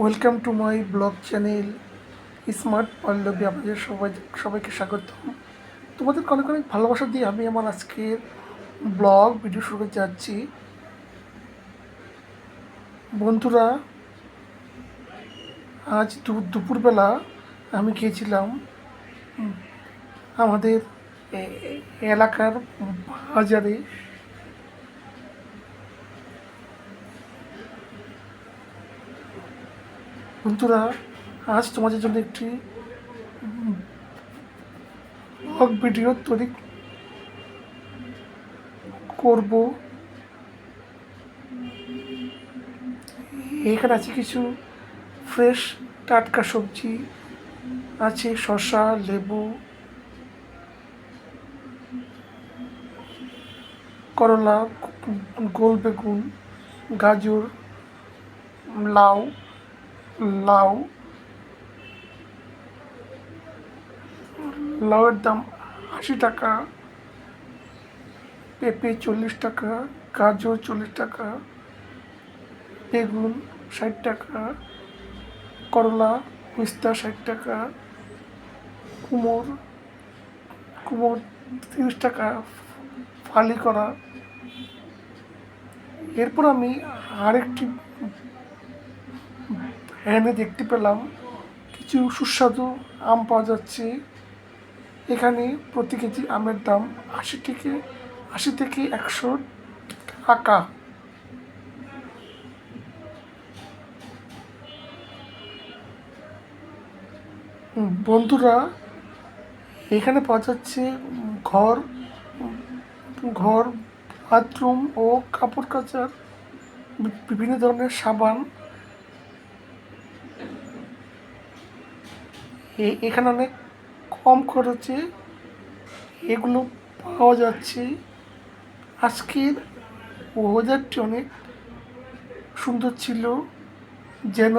Welcome to my blog channel smart Pallavi আপনাদের সবাই সবাইকে স্বাগত তোমাদের অনেক অনেক ভালোবাসা দিয়ে আমি আমার আজকের ব্লগ ভিডিও শুরু করতে যাচ্ছি। বন্ধুরা, আজ দুপুরবেলা আমি গিয়েছিলাম আমাদের এলাকার বাজারে। বন্ধুরা, আজ তোমাদের জন্য একটি ব্লগ ভিডিও তৈরি করব। এখানে আছে কিছু ফ্রেশ টাটকা সবজি, আছে শসা, লেবু, করলা, গোল বেগুন, গাজর, লাউ লাউ। লাউয়ের দাম আশি টাকা, পেঁপে চল্লিশ টাকা, গাজর চল্লিশ টাকা, বেগুন ষাট টাকা, করলা মিস্তা ষাট টাকা, কুমোর কুমোর তিরিশ টাকা, ফালি করা। এরপর আমি আরেকটি ভ্যানে দেখতে পেলাম কিছু সুস্বাদু আম পাওয়া যাচ্ছে। এখানে প্রতি কেজি আমের দাম আশি থেকে আশি থেকে একশো টাকা। বন্ধুরা, এখানে পাওয়া যাচ্ছে ঘর ঘর, বাথরুম ও কাপড় কাচার বিভিন্ন ধরনের সাবান। এখানে অনেক কম খরচে এগুলো পাওয়া যাচ্ছে। আজকের ওয়েদারটি অনেক সুন্দর ছিল। যেন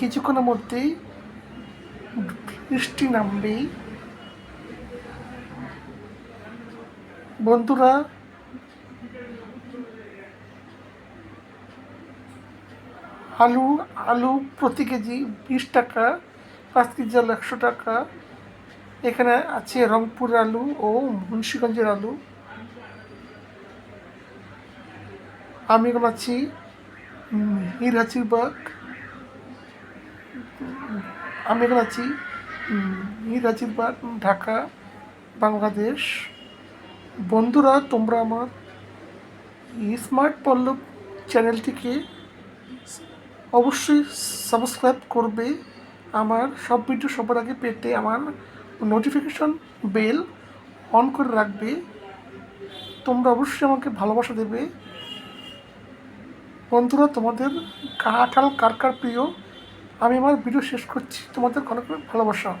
কিছুক্ষণের মধ্যেই বৃষ্টি নামবেই। বন্ধুরা, আলু আলু প্রতি কেজি বিশ টাকা। পাঁচ কেজি একশো টাকা। এখানে আছে রংপুর আলু ও মুন্সিগঞ্জের আলু। আমি এখন আছি মিরহাচিরবাগ আমি এখন আছি মিরহাচিরবাগ ঢাকা, বাংলাদেশ। বন্ধুরা, তোমরা আমার স্মার্ট পল্লব চ্যানেলটিকে অবশ্যই সাবস্ক্রাইব করবে। আমার সব ভিডিও সবার আগে পেতে আমার নোটিফিকেশন বেল অন করে রাখবে। তোমরা অবশ্যই আমাকে ভালোবাসা দেবে। বন্ধুরা, তোমাদের কাঁঠাল কার কার প্রিয়? আমি আমার ভিডিও শেষ করছি। তোমাদের অনেক ভালোবাসা।